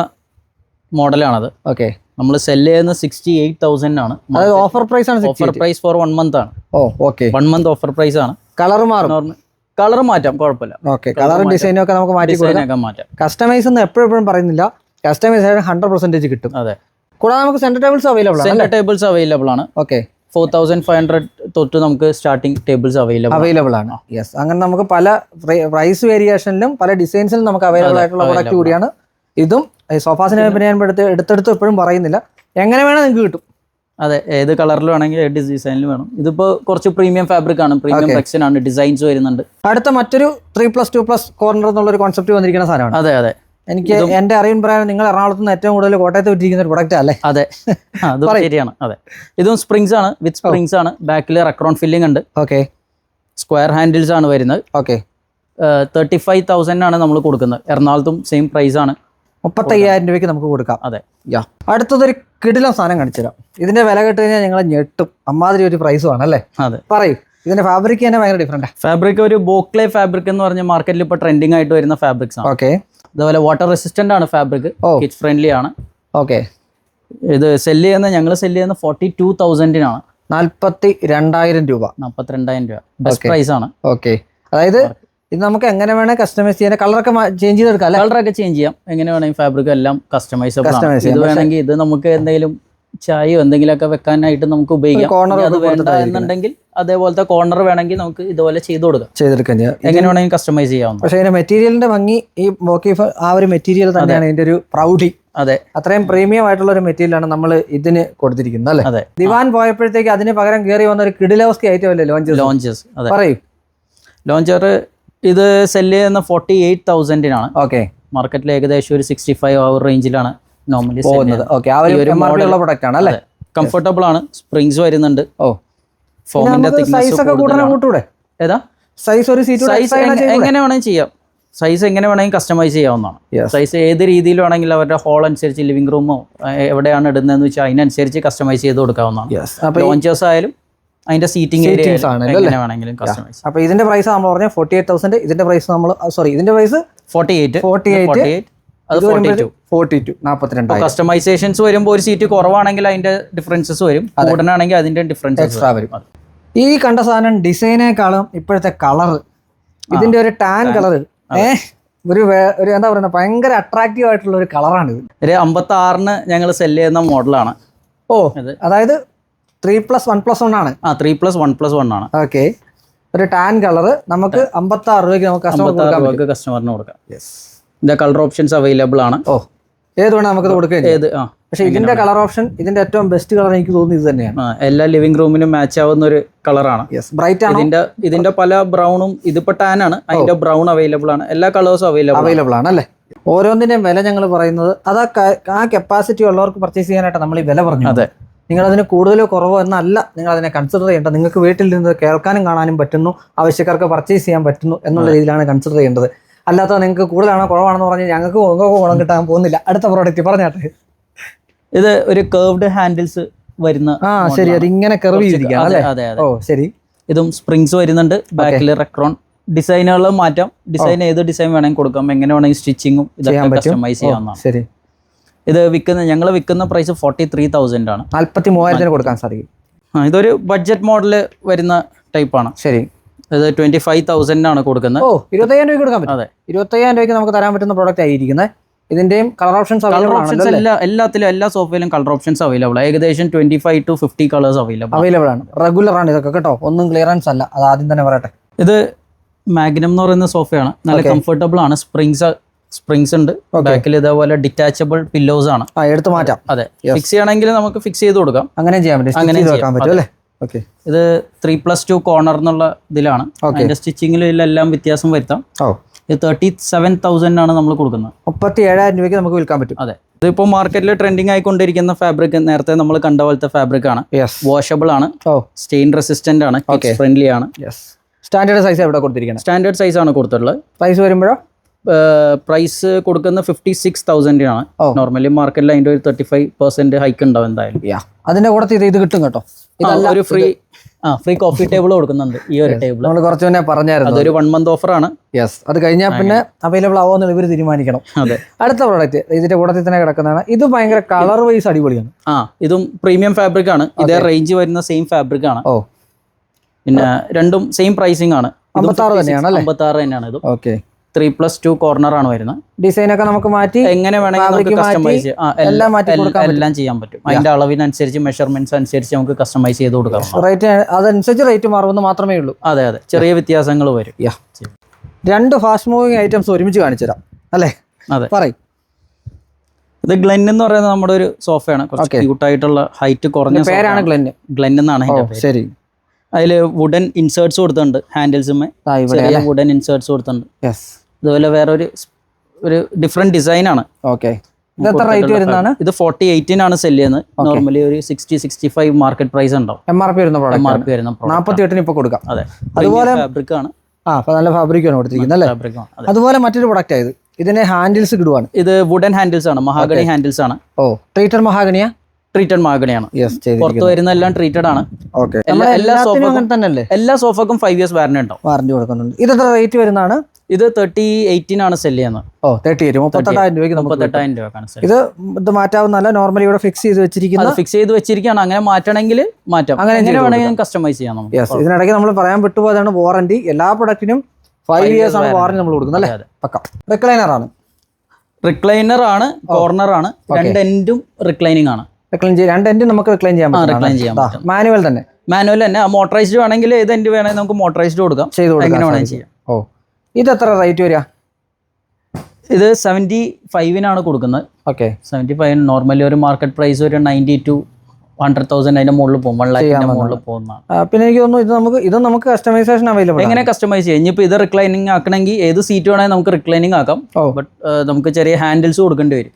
മോഡലാണത്. ഓക്കെ നമ്മൾ സെൽ ചെയ്യുന്ന സിക്സ്റ്റി എയ്റ്റ് തൗസൻഡ് ആണ്. അതായത് ഓഫർ പ്രൈസ് ആണ് offer price for one month ആണ്. ഓ okay one month offer price ആണ്. കളർ മാറും. കളർ മാറ്റാം കുഴപ്പമില്ല. ഓക്കെ കളറും ഡിസൈനും ഒക്കെ നമുക്ക് മാറ്റി കൊടുക്കാം. ഡിസൈനൊക്കെ മാറ്റാം. കസ്റ്റമൈസ് എന്ന് എപ്പോഴും പറയുന്നില്ല. കസ്റ്റമൈസ് ആയിട്ട് ഹൺഡ്രഡ് പെർസെന്റേജ് കിട്ടും. അതെ. കൂടാതെ നമുക്ക് സെന്റർ ടേബിൾസ് അവൈലബിൾ ആണ് സെന്റർ ടേബിൾസ് അവൈലബിൾ ആണ്. Okay four thousand five hundred തൊട്ട് നമുക്ക് സ്റ്റാർട്ടിംഗ് ടേബിൾസ് അവൈലബിൾ അവൈലബിൾ ആണ്. യെസ് അങ്ങനെ നമുക്ക് പല പ്രൈസ് വേരിയേഷനിലും പല ഡിസൈൻസിലും നമുക്ക് അവൈലബിൾ ആയിട്ടുള്ള പ്രോഡക്റ്റ് കൂടിയാണ്. ഇതും സോഫാസിനെ ഞാൻ എടുത്ത് എടുത്തെടുത്ത് എപ്പോഴും പറയുന്നില്ല. എങ്ങനെ വേണം നിങ്ങൾക്ക് കിട്ടും. അതെ ഏത് കളറിൽ വേണമെങ്കിൽ ഏത് ഡിസൈനിൽ വേണം. ഇതിപ്പോ കുറച്ച് പ്രീമിയം ഫാബ്രിക് ആണ്. പ്രീമിയം ഫ്ലെക്ഷൻ ആണ്. ഡിസൈൻസ് വരുന്നുണ്ട്. അടുത്ത മറ്റൊരു three plus two plus corner എന്നുള്ള ഒരു കോൺസെപ്റ്റ് വന്നിരിക്കുന്ന സാധനമാണ്. അതെ അതെ. എനിക്ക് എന്റെ അറിയും പറയാൻ നിങ്ങൾ എറണാകുളത്ത് നിന്ന് ഏറ്റവും കൂടുതൽ കോട്ടയത്ത് വിറ്റിരിക്കുന്ന ഒരു പ്രൊഡക്റ്റ് അല്ലേ? അതെ. അത് ശരിയാണ്. അതെ. ഇതും സ്പ്രിങ്സ് ആണ്. വിത്ത് സ്പ്രിങ്സ് ആണ്. ബാക്കിൽ റെക്രോൺ ഫില്ലിംഗ് ഉണ്ട്. ഓക്കെ സ്ക്വയർ ഹാൻഡിൽസ് ആണ് വരുന്നത്. ഓക്കെ തേർട്ടി ഫൈവ് തൗസൻഡ് ആണ് നമ്മൾ കൊടുക്കുന്നത്. എറണാകുളത്തും സെയിം പ്രൈസ് ആണ്. മുപ്പത്തയ്യായിരം രൂപയ്ക്ക് നമുക്ക് കൊടുക്കാം. അതെ. യാ. അടുത്തതൊരു കിടിലം സാധനം കാണിച്ചുതരാം. ഇതിന്റെ വില കേട്ട് കഴിഞ്ഞാൽ ഞങ്ങൾ ഞെട്ടും. അമ്മാതിരി ഒരു പ്രൈസുമാണ് അല്ലേ? അതെ. പറയൂ. ഇതിന്റെ ഫാബ്രിക് തന്നെ ഭയങ്കര ഡിഫറെന്റ് ഫാബ്രിക് ഒരു ബോക്ലേ ഫാബ്രിക് എന്ന് പറഞ്ഞ മാർക്കറ്റിൽ ഇപ്പോൾ ട്രെൻഡിങ് ആയിട്ട് വരുന്ന ഫാബ്രിക്സ് ആണ്. ഓക്കെ അതുപോലെ വാട്ടർ റെസിസ്റ്റന്റ് ആണ് ഫാബ്രിക്. കിഡ്സ് ഫ്രണ്ട്ലി ആണ്. ഓക്കെ ഇത് സെല്ല് ചെയ്യുന്ന ഞങ്ങൾ സെല്ല് ചെയ്യുന്ന ഫോർട്ടി ടു തൗസൻഡിനാണ് നാൽപ്പത്തി രണ്ടായിരം രൂപ. നാൽപ്പത്തി രണ്ടായിരം രൂപ ബെസ്റ്റ് പ്രൈസ് ആണ്. ഓക്കെ അതായത് ഇത് നമുക്ക് എങ്ങനെ വേണേ കസ്റ്റമൈസ് ചെയ്യാൻ കളറൊക്കെ ചേഞ്ച് ചെയ്തെടുക്കാം അല്ലേ? കളറൊക്കെ ചേഞ്ച് ചെയ്യാം. എങ്ങനെ വേണമെങ്കിൽ ഫാബ്രിക് എല്ലാം കസ്റ്റമൈസ്. ഇത് വേണമെങ്കിൽ ഇത് നമുക്ക് എന്തെങ്കിലും ചായയോ എന്തെങ്കിലുമൊക്കെ വെക്കാനായിട്ട് നമുക്ക് ഉപയോഗിക്കാം. കോർണർ അത് വേണ്ട എന്നുണ്ടെങ്കിൽ അതേപോലത്തെ കോർണർ വേണമെങ്കിൽ നമുക്ക് ഇതുപോലെ ചെയ്ത് കൊടുക്കാം. ചെയ്തെടുക്കാൻ എങ്ങനെ വേണമെങ്കിൽ കസ്റ്റമൈസ് ചെയ്യാം പക്ഷേ ഇതിന്റെ മെറ്റീരിയലിന്റെ ഭംഗി ഈ ബോക്കി ആ ഒരു മെറ്റീരിയൽ തന്നെയാണ് ഇതിന്റെ ഒരു പ്രൗഢി. അതെ. അത്രയും പ്രീമിയം ആയിട്ടുള്ള ഒരു മെറ്റീരിയലാണ് നമ്മൾ ഇതിന് കൊടുത്തിരിക്കുന്നത് അല്ലേ? അതെ. ദിവാൻ പോയപ്പോഴത്തേക്ക് അതിന് പകരം കയറി വന്ന ഒരു കിഡിലോസ്കി ഐറ്റം അല്ലേ ലോഞ്ച് ലോഞ്ചസ് പറയൂ. ലോഞ്ചർ ഇത് സെല്ല് ചെയ്യുന്ന ഫോർട്ടി എയ്റ്റ് തൗസൻഡിനാണ് ഓക്കെ മാർക്കറ്റിൽ ഏകദേശം ഒരു സിക്സ്റ്റി ഫൈവ് അവർ റേഞ്ചിലാണ് നോർമലി പോകുന്നത്. ഓക്കെ ആ ഒരു മോഡലുള്ള പ്രൊഡക്റ്റ് ആണ് അല്ലേ? കംഫർട്ടബിൾ ആണ്. സ്പ്രിങ്സ് വരുന്നുണ്ട്. ഓ. ഫോമിന്റെ സൈസ് ഒക്കെ കൂട്ടണ കൂട്ടൂടെ ഏതാ? സൈസ് ഒരു സീറ്റ് സൈസ് എങ്ങനെ വേണമെങ്കിൽ ചെയ്യാം. സൈസ് എങ്ങനെ വേണമെങ്കിൽ കസ്റ്റമൈസ് ചെയ്യാവുന്നതാണ്. സൈസ് ഏത് രീതിയിൽ വേണമെങ്കിലും അവരുടെ ഹോൾ അനുസരിച്ച് ലിവിംഗ് റൂമോ എവിടെയാണ് ഇടുന്നതെന്ന് വെച്ചാൽ അതിനനുസരിച്ച് കസ്റ്റമൈസ് ചെയ്ത് കൊടുക്കാവുന്നതാണ്. ലോഞ്ചേഴ്സ് ആയാലും അതിന്റെ സീറ്റിംഗ് വേണമെങ്കിലും കസ്റ്റമൈസ് അപ്പൊ ഇതിന്റെ പ്രൈസ് നമ്മൾ പറഞ്ഞ ഫോർട്ടി എയ്റ്റ് തൗസൻഡ് ഇതിന്റെ പ്രൈസ് നമ്മൾ സോറി ഇതിന്റെ price forty eight 48, forty eight customisations വരുമ്പോൾ ഒരു സീറ്റ് കുറവാണെങ്കിൽ അതിന്റെ ഡിഫറൻസസ് വരും. കൂടുതലാണെങ്കിൽ അതിന്റെ ഡിഫറൻസ് എക്സ്ട്രാ വരും. ഈ കണ്ട സാധനം ഡിസൈനേക്കാളും ഇപ്പോഴത്തെ കളർ ഇതിന്റെ ഒരു ടാൻ കളർ ഏ ഒരു ഒരു എന്താ പറയുക ഭയങ്കര അട്രാക്റ്റീവ് ആയിട്ടുള്ള ഒരു കളറാണ് ഇത് ഒരു അമ്പത്തി ആറിന് ഞങ്ങൾ സെൽ ചെയ്യുന്ന മോഡലാണ് ഓ അതായത് three plus one plus one ആണ്. ആ three plus one plus one ആണ്. ഓക്കെ ഒരു ടാൻ കളർ നമുക്ക് അമ്പത്തി ആറ് രൂപയ്ക്ക് നമുക്ക് അമ്പത്താറ് രൂപയ്ക്ക് കസ്റ്റമറിന് കൊടുക്കാം. ഇതിന്റെ കളർ ഓപ്ഷൻസ് അവൈലബിൾ ആണ്. ഓ. ഏത് വേണം നമുക്ക് കൊടുക്കാം ഏത് ആ. പക്ഷേ ഇതിന്റെ കളർ ഓപ്ഷൻ ഇതിന്റെ ഏറ്റവും ബെസ്റ്റ് കളർ എനിക്ക് തോന്നുന്നത് ഇത് തന്നെയാണ്. എല്ലാ ലിവിംഗ് റൂമിനും മാച്ച് ആവുന്ന ഒരു കളറാണ് യെസ് ബ്രൈറ്റ് ആണ്? ഇതിന്റെ ഇതിന്റെ പല ബ്രൗണും ഇതിപ്പോ ടാൻ ആണ്. അതിന്റെ ബ്രൗൺ അവൈലബിൾ ആണ്. എല്ലാ കളേഴ്സും അവൈലബിൾ ആണ്. അവൈലബിൾ ആണ് അല്ലേ? ഓരോന്നിന്റെയും വില ഞങ്ങൾ പറയുന്നത് അത് ആ കപ്പാസിറ്റി ഉള്ളവർക്ക് പർച്ചേസ് ചെയ്യാനായിട്ട് നമ്മൾ ഈ വില പറഞ്ഞു അതെ. നിങ്ങൾ അതിന് കൂടുതലോ കുറവോ എന്നല്ല നിങ്ങൾ അതിനെ കൺസിഡർ ചെയ്യേണ്ടത്. നിങ്ങൾക്ക് വീട്ടിൽ നിന്ന് കേൾക്കാനും കാണാനും പറ്റുന്നു ആവശ്യക്കാർക്ക് പർച്ചേസ് ചെയ്യാൻ പറ്റുന്നു എന്നുള്ള രീതിയിലാണ് കൺസിഡർ ചെയ്യേണ്ടത്. അല്ലാത്ത നിങ്ങൾക്ക് കൂടുതലാണോ കുറവാണെന്ന് പറഞ്ഞാൽ ഞങ്ങൾക്ക് ഗുണം കിട്ടാൻ പോകുന്നില്ല. അടുത്ത പ്രോഡക്റ്റ് പറഞ്ഞാട്ടെ. ഇത് ഒരു കേർവ്ഡ് ഹാൻഡിൽസ് വരുന്ന ആ ശരി. അത് ഇങ്ങനെ കെർവ് ചെയ്തിരിക്കാം അതെ അല്ലേ? ഓ ശരി. ഇതും സ്പ്രിങ്സ് വരുന്നുണ്ട്. ബാക്കിൽ റെക്രോൺ ഡിസൈനുകൾ മാറ്റാം. ഡിസൈൻ ഏത് ഡിസൈൻ വേണമെങ്കിൽ കൊടുക്കാം. എങ്ങനെ വേണമെങ്കിൽ സ്റ്റിച്ചിങ്ങും ഇതൊക്കെ കസ്റ്റമൈസ് ചെയ്യാവുന്നതാണ്. ശരി. ഇത് വിൽക്കുന്ന ഞങ്ങൾ വിൽക്കുന്ന പ്രൈസ് ഫോർട്ടി ത്രീ തൗസൻഡ് ആണ്. നാൽപ്പത്തി മൂവായിരത്തിന് കൊടുക്കാൻ സാധിക്കും. ആ, ഇതൊരു ബഡ്ജറ്റ് മോഡൽ വരുന്ന ടൈപ്പാണ് ശരി. ഇത് ട്വന്റി ഫൈവ് തൗസൻഡ് ആണ് കൊടുക്കുന്നത്. ഓ ഇരുപത്തയ്യായിരം രൂപ കൊടുക്കാൻ പറ്റും. അതെ. ഇരുപത്തയ്യായിരം രൂപയ്ക്ക് നമുക്ക് തരാൻ പറ്റുന്ന പ്രോഡക്റ്റ് ആയിരിക്കുന്നത്. ഇതിന്റെയും കളർ ഓപ്ഷൻസ് കളർ ഓപ്ഷൻസ് എല്ലാ എല്ലാത്തിലും എല്ലാ സോഫയിലും കളർ ഓപ്ഷൻസ് അവൈലബിൾ ഏകദേശം twenty five to fifty colours available available ആണ്. റെഗുലർ ആണ് ഇതൊക്കെ കേട്ടോ. ഒന്നും ക്ലിയറൻസ് അല്ല. അത് ആദ്യം തന്നെ പറയട്ടെ. ഇത് മാഗ്നം എന്ന് പറയുന്ന സോഫയാണ് നല്ല കംഫർട്ടബിൾ ആണ്. സ്പ്രിങ്സ് സ്പ്രിങ്സ് ഉണ്ട്. ബാക്കിൽ ഇതേപോലെ ഡിറ്റാച്ചബിൾ പില്ലോസ് ആണ്. എടുത്ത് മാറ്റാം. അതെ. ഫിക്സ് ചെയ്യണമെങ്കിൽ നമുക്ക് ഫിക്സ് ചെയ്ത് കൊടുക്കാം. അങ്ങനെ ചെയ്യാൻ പറ്റും. അങ്ങനെ ചെയ്യാൻ പറ്റും അല്ലേ? ഓക്കെ ഇത് ത്രീ പ്ലസ് ടു കോർണർ എന്നുള്ള ഇതിലാണ്. അതിന്റെ സ്റ്റിച്ചിങ്ങിലും എല്ലാം വ്യത്യാസം വരുത്താം. തേർട്ടി സെവൻ തൗസൻഡ് ആണ് നമ്മൾ കൊടുക്കുന്നത്. മുപ്പത്തി ഏഴായിരം രൂപയ്ക്ക് നമുക്ക് വിൽക്കാൻ പറ്റും. അതെ. ഇതിപ്പോൾ മാർക്കറ്റിൽ ട്രെൻഡിങ് ആയിക്കൊണ്ടിരിക്കുന്ന ഫാബ്രിക് നേരത്തെ നമ്മൾ കണ്ട പോലത്തെ ഫാബ്രിക് ആണ്. വാഷബിൾ ആണ്. സ്റ്റെയിൻ റെസിസ്റ്റന്റ് ആണ്. ഫ്രണ്ട്ലി ആണ്. സ്റ്റാൻഡേർഡ് സൈസ് എവിടെ കൊടുത്തിരിക്കുന്നത് സ്റ്റാൻഡേർഡ് സൈസ് ആണ് കൊടുത്തിട്ടുള്ളത്. പ്രൈസ് വരുമ്പോഴോ? പ്രൈസ് കൊടുക്കുന്ന ഫിഫ്റ്റി സിക്സ് തൗസൻഡിനാണ് ആണ് നോർമലി മാർക്കറ്റിൽ അതിന്റെ ഒരു തേർട്ടി ഫൈവ് പെർസെന്റ് ഹൈക്ക് ഉണ്ടാവും എന്തായാലും. അതിന്റെ കൂടെ ഇത് കിട്ടും കേട്ടോ. ഇതല്ല ഒരു ഫ്രീ ആ ഫ്രീ കോഫി ടേബിൾ കൊടുക്കുന്നുണ്ട് ഈ ഒരു ടേബിൾ നമ്മൾ കുറച്ച് മുന്നേ പറഞ്ഞായിരുന്നു അതൊരു വൺ മന്ത് ഓഫർ ആണ്. യെസ് അത് കഴിഞ്ഞാൽ പിന്നെ അവൈലബിൾ ആവുമെന്ന് ഇവർ തീരുമാനിക്കണം. അതെ. അടുത്ത പ്രോഡക്റ്റ് ഇതിന്റെ കൂടത്തിൽ തന്നെ കിടക്കുന്നതാണ്. ഇത് ഭയങ്കര കളർ വൈസ് അടിപൊളിയാണ്. ആ ഇതും പ്രീമിയം ഫാബ്രിക് ആണ്. ഇതേ റേഞ്ച് വരുന്ന സെയിം ഫാബ്രിക് ആണ്. ഓ. പിന്നെ രണ്ടും സെയിം പ്രൈസിംഗ് ആണ്. അമ്പത്താറ് തന്നെയാണ്? അമ്പത്താറ് തന്നെയാണ് ഇത്. Okay three plus two corner ആണ് വരുന്നത്. ഡിസൈൻ ഒക്കെ നമുക്ക് മാറ്റി എങ്ങനെ വേണമെങ്കിൽ കസ്റ്റമൈസ് എല്ലാം മാറ്റി എല്ലാം ചെയ്യാൻ പറ്റും. അതിന്റെ അളവിനനുസരിച്ച് മെഷർമെന്റ്സ് അനുസരിച്ച് നമുക്ക് കസ്റ്റമൈസ് ചെയ്ത് കൊടുക്കാം. റേറ്റ് അതനുസരിച്ച് റേറ്റ് മാറുമെന്ന് മാത്രമേ ഉള്ളൂ. അതെ അതെ. ചെറിയ വ്യത്യാസങ്ങൾ വരും. രണ്ട് ഫാസ്റ്റ് മൂവിങ് ഐറ്റംസ് ഒരുമിച്ച് കാണിച്ചു തരാം. അല്ലേ? അതെ. പറയും. ഇത് ഗ്ലെൻ എന്ന് പറയുന്നത് നമ്മുടെ ഒരു സോഫയാണ് കുറച്ച് Okay. ആയിട്ടുള്ള ഹൈറ്റ് കുറഞ്ഞ പേരാണ് ഗ്ലെൻ ഗ്ലെൻ എന്നാണ് ശരി. അതിൽ വുഡൻ ഇൻസേർട്സ് കൊടുത്തിട്ടുണ്ട് ഹാൻഡിൽസുമേ ചെറിയ വുഡൻ ഇൻസേർട്സ് കൊടുത്തിട്ടുണ്ട്. യെസ് അതുപോലെ വേറെ ഒരു ഒരു ഡിഫറെന്റ് ഡിസൈൻ ആണ്. ഓക്കെ ഇത് ഫോർട്ടി എയ്റ്റീൻ ആണ് സെൽ ചെയ്യുന്നത്. നോർമലി ഒരു sixty sixty five market price ഉണ്ടാവും. എം ആർ പി വരുന്ന എം ആർ പി വരുന്ന. നാൽപ്പത്തി എട്ടിന് ഇപ്പോൾ കൊടുക്കാം. അതെ. അതുപോലെ- ഫാബ്രിക് ആണ്. ആ അപ്പോൾ നല്ല ഫാബ്രിക്കാണ് കൊടുത്തിരിക്കുന്നത് അല്ലേ? അതുപോലെ മറ്റൊരു പ്രൊഡക്റ്റ് ആയത് ഇതിന് ഹാൻഡിൽസ് കിടുവാണ് ഇത് വുഡൻ ഹാൻഡിൽസ് ആണ്. മഹാഗണി ഹാൻഡിൽസ് ആണ്. ഓ ട്രീറ്റർ മഹാഗണിയ? ട്രീറ്റഡ് മാഗണിയാണ്. പുറത്ത് വരുന്ന എല്ലാം ട്രീറ്റഡ് ആണ് എല്ലാ സോഫക്കും എല്ലാ സോഫക്കും ഫൈവ് ഇയേഴ്സ് വാറന്റി ഉണ്ടാവും. വാറന്റി കൊടുക്കുന്നുണ്ട്. ഇത് എത്ര റേറ്റ് വരുന്നതാണ്? ഇത് തേർട്ടി എയ്റ്റീൻ ആണ് സെൽ ചെയ്യുന്നത്. ഓ തേർട്ടി എയ്റ്റ് മുപ്പത്തെട്ടായിരം രൂപയ്ക്ക്. മുപ്പത്തെട്ടായിരം രൂപക്കാണ് ഇത് ഇത് മാറ്റാവുന്നല്ല നോർമലി ഇവിടെ ഫിക്സ് ചെയ്ത് വെച്ചിരിക്കുന്നത് ഫിക്സ് ചെയ്ത് വെച്ചിരിക്കുകയാണ്. അങ്ങനെ മാറ്റണമെങ്കിൽ മാറ്റാം. അങ്ങനെ എങ്ങനെ വേണമെങ്കിലും കസ്റ്റമൈസ് ചെയ്യാം നമുക്ക്. ഇതിനിടയ്ക്ക് നമ്മൾ പറയാൻ വിട്ടുപോയതാണ് വാറന്റി എല്ലാ പ്രൊഡക്റ്റിനും ഫൈവ് ഇയേഴ്സ് ആണ്. വാറന്റി നമ്മൾ കൊടുക്കുന്നത് അല്ലേ. പക്ക റിക്ലൈനർ ആണ്. റിക്ലൈനർ ആണ് കോർണർ ആണ്. രണ്ട് എൻഡും റിക്ലൈനിങ് ആണ്. റിക്ലൈൻ ചെയ്യാം. രണ്ട് എൻഡ് നമുക്ക് റിക്ലൈൻ ചെയ്യാൻ പറ്റും റിക്ലൈൻ പറ്റും. മാനുവൽ തന്നെ. മാനുവൽ തന്നെ. മോട്ടറൈസ്ഡ് വേണമെങ്കിൽ ഏത് എൻഡ് വേണമെങ്കിൽ നമുക്ക് മോട്ടറൈസ്ഡ് കൊടുക്കാം. ചെയ്ത് എങ്ങനെ വേണമെങ്കിൽ ചെയ്യാം. ഓ ഇത് എത്ര റേറ്റ് വരിക? ഇത് സെവന്റി ഫൈവിനാണ് കൊടുക്കുന്നത്. ഓക്കെ. സെവന്റി ഫൈവ് നോർമലി ഒരു മാർക്കറ്റ് പ്രൈസ് ഒരു നയന്റി ടു ഹൺഡ്രഡ് തൗസൻഡ് അതിന്റെ മുകളിൽ പോകും. വൺ ലാഖിന്റെ മുകളിൽ പോകുന്നതാണ്. പിന്നെ എനിക്ക് തോന്നുന്നു ഇത് നമുക്ക് ഇത് നമുക്ക് കസ്റ്റമൈസേഷൻ അവൈലബിൾ എങ്ങനെ കസ്റ്റമൈസ് ചെയ്യാം? ഇനിയിപ്പോൾ ഇത് റിക്ലൈനിങ് ആക്കണമെങ്കിൽ ഏത് സീറ്റ് വേണമെങ്കിൽ നമുക്ക് റിക്ലൈനിങ് ആക്കാം. ബട്ട് നമുക്ക് ചെറിയ ഹാൻഡിൽസ് കൊടുക്കേണ്ടി വരും.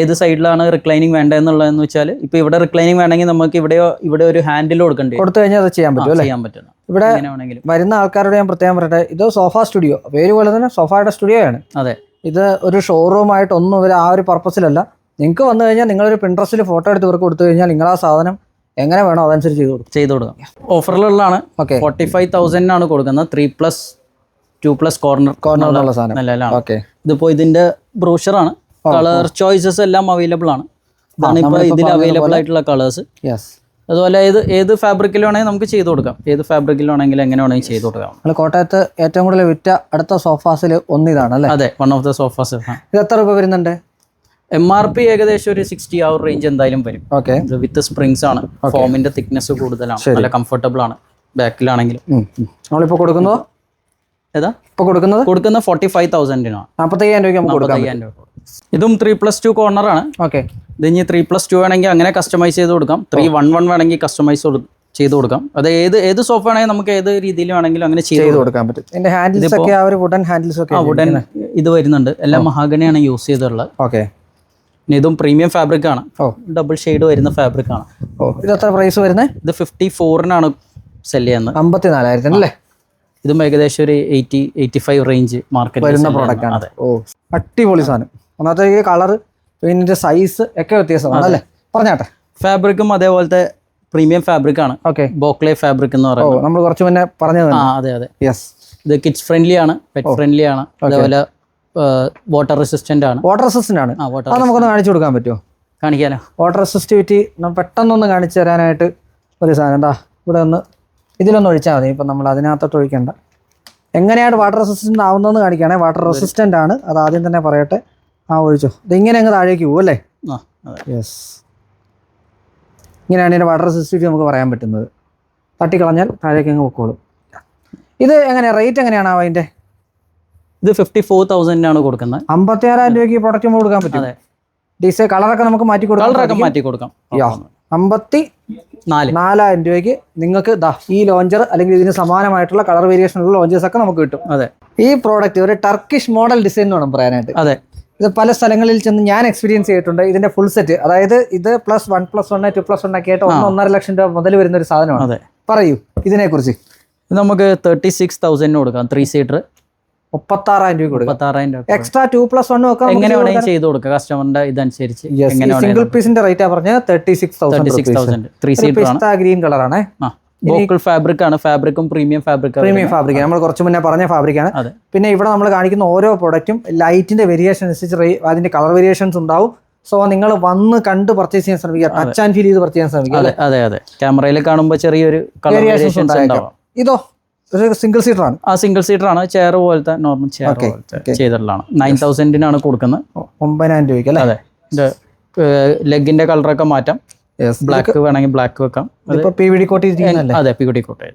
ഏത് സൈഡിലാണ് റിക്ലൈനിങ് വേണ്ടതെന്നുള്ളതെന്ന് വെച്ചാൽ ഇപ്പൊ ഇവിടെ റിക്ലൈനിങ് വേണമെങ്കിൽ നമുക്ക് ഇവിടെ ഇവിടെ ഒരു ഹാൻഡിൽ കൊടുക്കേണ്ടി കൊടുത്തു കഴിഞ്ഞാൽ അത് ചെയ്യാൻ പറ്റും ചെയ്യാൻ പറ്റും. ഇവിടെ വരുന്ന ആൾക്കാരോട് ഞാൻ പ്രത്യേകം പറയട്ടെ ഇത് സോഫ സ്റ്റുഡിയോ പേര് പോലെ തന്നെ സോഫയുടെ സ്റ്റുഡിയോ ആണ്. അതെ. ഇത് ഒരു ഷോറൂമായിട്ട് ഒന്നും ഇവർ ആ ഒരു പർപ്പസിലല്ല നിങ്ങൾക്ക് വന്നു കഴിഞ്ഞാൽ നിങ്ങളൊരു പിൻട്രസ്റ്റിൽ ഫോട്ടോ എടുത്ത് ഇവർക്ക് കൊടുത്തു കഴിഞ്ഞാൽ നിങ്ങൾ ആ സാധനം എങ്ങനെ വേണോ അതനുസരിച്ച് ചെയ്ത് കൊടുക്കും. ചെയ്ത് കൊടുക്കാം. ഓഫറിലുള്ളതാണ് ഓക്കെ ഫോർട്ടി ഫൈവ് തൗസൻഡിനാണ് കൊടുക്കുന്നത്. Three plus two plus corner corner എന്നുള്ള സാധനം. ഓക്കെ ഇതിപ്പോൾ ഇതിന്റെ ബ്രോഷറാണ് കളർ ചോയ്സസ് എല്ലാം അവൈലബിൾ ആണ്. ഇതാണ് ഇപ്പോൾ നമ്മളിപ്പോ ഇതിൽ അവൈലബിൾ ആയിട്ടുള്ള കളേഴ്സ് അതുപോലെ ഏത് ഏത് ഫാബ്രിക്കിൽ വേണമെങ്കിൽ നമുക്ക് ചെയ്തു കൊടുക്കാം. ഏത് ഫാബ്രിക്കിൽ വേണമെങ്കിൽ എങ്ങനെ വേണമെങ്കിൽ ചെയ്തു കൊടുക്കാം. നമ്മൾ കോട്ടയത്ത് ഏറ്റവും കൂടുതൽ വിറ്റ അടുത്ത സോഫാസിൽ ഒന്ന് ഇതാണ് അല്ലേ? അതെ വൺ ഓഫ് ദ സോഫാസ് ഇത് എത്ര രൂപ വരുന്നുണ്ട്? എം ആർ പി ഏകദേശം ഒരു സിക്സ്റ്റി ആ റേഞ്ച് എന്തായാലും വരും. ഓക്കെ ഇത് വിത്ത് സ്പ്രിങ്സ് ആണ്. ഫോമിന്റെ തിക്നെസ് കൂടുതലാണ്. നല്ല കംഫർട്ടബിൾ ആണ്. ബാക്കിലാണെങ്കിലും. നമ്മളിപ്പോൾ കൊടുക്കുന്നതോ ഏതാ? ഇപ്പോൾ കൊടുക്കുന്നത്? കൊടുക്കുന്ന ഫോർട്ടി ഫൈവ് തൗസൻഡിനാണ് നാൽപ്പത്തയ്യായിരം രൂപയ്ക്ക് നമുക്ക് കൊടുക്കാം. ഇതും ത്രീ പ്ലസ് ടു കോർണറാണ് ഓക്കെ. ഇത് ഇനി ത്രീ പ്ലസ് ടു വേണമെങ്കിൽ അങ്ങനെ കസ്റ്റമൈസ് ചെയ്ത് കൊടുക്കാം. ത്രീ വൺ വൺ വേണമെങ്കിൽ കസ്റ്റമൈസ് ചെയ്ത് കൊടുക്കാം. അത് ഏത് ഏത് സോഫ ആണെങ്കിൽ നമുക്ക് ഏത് രീതിയിൽ വേണമെങ്കിലും അങ്ങനെ ചെയ്ത് കൊടുക്കാൻ പറ്റും. ഇതിന്റെ ഹാൻഡിൽസ് ഒക്കെ ആ ഒരു വുഡൻ ഹാൻഡിൽസ് ഒക്കെ ആ വുഡൻ ഇത് വരുന്നുണ്ട്. എല്ലാം മഹാഗണിയാണ് യൂസ് ചെയ്തിട്ടുള്ളത്. ഓക്കെ. ഇനി ഇതും പ്രീമിയം ഫാബ്രിക് ആണ്. ഡബിൾ ഷെയ്ഡ് വരുന്ന ഫാബ്രിക് ആണ്. ഓ ഇത് എത്ര പ്രൈസ് വരുന്നത് ഇത് ഫിഫ്റ്റി ഫോറിനാണ് സെൽ ചെയ്യുന്നത്. അമ്പത്തി നാലായിരത്തിന് അല്ലേ ഇതും ഏകദേശം ഒരു eighty eighty five range market വരുന്ന പ്രോഡക്റ്റ് ആണ്. അടിപൊളി സാധനം. ഒന്നാമത്തെ കളർ പിന്നെ സൈസ് ഒക്കെ വ്യത്യാസമാണ് അല്ലേ? പറഞ്ഞാട്ടെ. ഫാബ്രിക്കും അതേപോലത്തെ പ്രീമിയം ഫാബ്രിക് ആണ്. ഓക്കെ ബോക്ലേ ഫാബ്രിക് എന്ന് പറയുന്നത്. നമ്മൾ കുറച്ച് മുന്നേ പറഞ്ഞത് അതെ അതെ. യെസ് ഇത് കിഡ്സ് ഫ്രണ്ട്ലി ആണ് പെറ്റ് ഫ്രണ്ട്ലി ആണ്. അതേപോലെ വാട്ടർ റെസിസ്റ്റന്റ് ആണ്. വാട്ടർ റെസിസ്റ്റന്റ് ആണ്. അത് നമുക്കൊന്ന് കാണിച്ചു കൊടുക്കാൻ പറ്റുമോ? കാണിക്കാനോ വാട്ടർ റെസിസ്റ്റിവിറ്റി പെട്ടെന്നൊന്ന് കാണിച്ചു തരാനായിട്ട് ഒരു സാധനം. എന്താ ഇവിടെ ഒന്ന് ഇതിലൊന്ന് ഒഴിച്ചാൽ മതി. ഇപ്പം നമ്മൾ അതിനകത്തോട്ട് ഒഴിക്കേണ്ട. എങ്ങനെയാണ് വാട്ടർ റെസിസ്റ്റന്റ് ആവുന്നതെന്ന് കാണിക്കുകയാണെങ്കിൽ വാട്ടർ റെസിസ്റ്റന്റ് ആണ്. അത് ആദ്യം തന്നെ പറയട്ടെ. ആ ഒഴിച്ചോ. ഇതിങ്ങനെ ഇങ്ങനെ അങ്ങ് താഴേക്ക് പോകും അല്ലേ? യെസ് ഇങ്ങനെയാണ് ഇതിന്റെ വാട്ടർ റെസിസ്റ്റിവിറ്റി നമുക്ക് പറയാൻ പറ്റുന്നത്. തട്ടിക്കളഞ്ഞാൽ താഴേക്ക് അങ്ങ് പൊക്കോളും. ഇത് എങ്ങനെയാണ് റേറ്റ് എങ്ങനെയാണ് അതിന്റെ ഇത് ഫിഫ്റ്റി ഫോർ തൗസൻഡിനാണ് കൊടുക്കുന്നത്. അമ്പത്തി ആറായിരം രൂപയ്ക്ക് പ്രൊഡക്റ്റ് നമുക്ക് കൊടുക്കാൻ പറ്റും. ഡിസൈൻ കളറൊക്കെ നമുക്ക് മാറ്റി കൊടുക്കാം കളറൊക്കെ മാറ്റി കൊടുക്കാം. അമ്പത്തി നാല്. നാലായിരം രൂപയ്ക്ക് നിങ്ങൾക്ക് ഈ ലോഞ്ചർ അല്ലെങ്കിൽ ഇതിന് സമാനമായിട്ടുള്ള കളർ വേരിയേഷനുള്ള ലോഞ്ചേഴ്സ് ഒക്കെ നമുക്ക് കിട്ടും. അതെ. ഈ പ്രോഡക്റ്റ് ഒരു ടർക്കിഷ് മോഡൽ ഡിസൈൻ എന്ന് വേണം പറയാനായിട്ട്. അതെ. ഇത് പല സ്ഥലങ്ങളിൽ ചെന്ന് ഞാൻ എക്സ്പീരിയൻസ് ചെയ്തിട്ടുണ്ട്. ഇതിന്റെ ഫുൾ സെറ്റ് അതായത് ഇത് plus one plus one two plus one ഒക്കെ ആയിട്ട് ഒന്ന് ഒന്നര ലക്ഷം രൂപ മുതൽ വരുന്ന ഒരു സാധനമാണ്. അതെ. പറയൂ ഇതിനെക്കുറിച്ച്. കുറിച്ച് നമുക്ക് തേർട്ടി സിക്സ് തൗസൻഡിന് കൊടുക്കാം ത്രീ സീറ്റർ മുപ്പത്താറായിരം രൂപ കൊടുക്കും. രൂപ എക്സ്ട്രാ ടു പ്ലസ് വൺ ഒക്കെ എങ്ങനെ വേണമെങ്കിലും ചെയ്ത് കൊടുക്കുക കസ്റ്റമറിന്റെ ഇതനുസരിച്ച് സിംഗിൾ പീസിന്റെ റേറ്റ് പറഞ്ഞത് thirty six thousand three seater green കളറാണ് ആ. ബോക്കിൾ ഫാബ്രിക് ആണ് ഫാബ്രിക്കും പ്രീമിയം ഫാബ്രിക് പ്രീമിയം ഫാബ്രിക്. നമ്മൾ കുറച്ച് മുന്നേ പറഞ്ഞ ഫാബ്രിക് ആണ് പിന്നെ ഇവിടെ നമ്മൾ കാണിക്കുന്ന ഓരോ പ്രൊഡക്റ്റും ലൈറ്റിന്റെ വേരിയേഷൻ അനുസരിച്ച് അതിന്റെ കളർ വേരിയേഷൻസ് ഉണ്ടാവും. സോ നിങ്ങൾ വന്ന് കണ്ട് പർച്ചേസ് ചെയ്യാൻ ശ്രമിക്കുക. ടച്ച് ആൻഡ് ഫീൽ ചെയ്ത് പർച്ചേസ് ചെയ്യാൻ ശ്രമിക്കുക അതെ അതെ അതെ. ക്യാമറയിൽ കാണുമ്പോൾ ചെറിയൊരു കളർ വേരിയേഷൻ വേരിയേഷൻസ് ഉണ്ടാവും. ഇതോ ഒരു സിംഗിൾ സീറ്റർ ആണ്. ആ സിംഗിൾ സീറ്റർ ആണ്. ചെയർ പോലത്തെ നോർമൽ ചെയർ പോലത്തെ ചെയ്തിട്ടുള്ളതാണ്. നയൻ തൗസൻഡിനാണ് കൊടുക്കുന്നത്. ഒമ്പതിനായിരം രൂപയ്ക്ക് അല്ലേ? അതെ. ലെഗിന്റെ കളറൊക്കെ മാറ്റാം. ബ്ലാക്ക് വേണമെങ്കിൽ ബ്ലാക്ക് വെക്കാം. അതെ പി വി ഡി കോട്ടി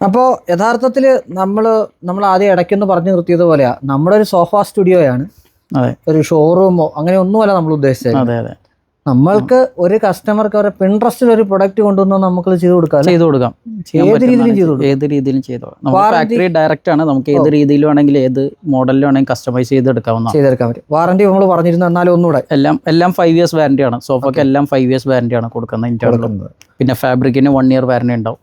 അപ്പോൾ യഥാർത്ഥത്തിൽ നമ്മൾ നമ്മൾ ആദ്യം ഇടയ്ക്കൊന്ന് പറഞ്ഞു നിർത്തിയത് പോലെയാണ് നമ്മുടെ ഒരു സോഫ സ്റ്റുഡിയോയാണ് ഒരു ഷോറൂമോ അങ്ങനെ ഒന്നുമല്ല നമ്മൾ ഉദ്ദേശിച്ചത്. അതെ അതെ. നമ്മൾക്ക് ഒരു കസ്റ്റമർക്ക് അവരെ പിൻട്രസ്റ്റിൽ ഒരു പ്രൊഡക്റ്റ് കൊണ്ടുവന്ന് നമുക്ക് ചെയ്ത് കൊടുക്കാം ചെയ്ത് കൊടുക്കാം. ഏത് രീതിയിലും ചെയ്ത് കൊടുക്കാം. ഏത് രീതിയിലും ചെയ്തു കൊടുക്കാം. ഫാക്ടറി ഡയറക്റ്റ് ആണ്. നമുക്ക് ഏത് രീതിയിലും ആണെങ്കിൽ ഏത് മോഡലിലും ആണെങ്കിൽ കസ്റ്റമൈസ് ചെയ്തെടുക്കാവുന്ന ചെയ്തെടുക്കാൻ പറ്റും. വാറണ്ടി നമ്മൾ പറഞ്ഞിരുന്നു എന്നാലും ഒന്നുകൂടെ? എല്ലാം എല്ലാം ഫൈവ് ഇയേഴ്സ് വാറണ്ടി ആണ്. സോഫയ്ക്ക് എല്ലാം ഫൈവ് ഇയേഴ്സ് വാറണ്ടി ആണ് കൊടുക്കുന്നത് പിന്നെ ഫാബ്രിക്കിന് വൺ ഇയർ വാറണ്ടി ഉണ്ടാവും.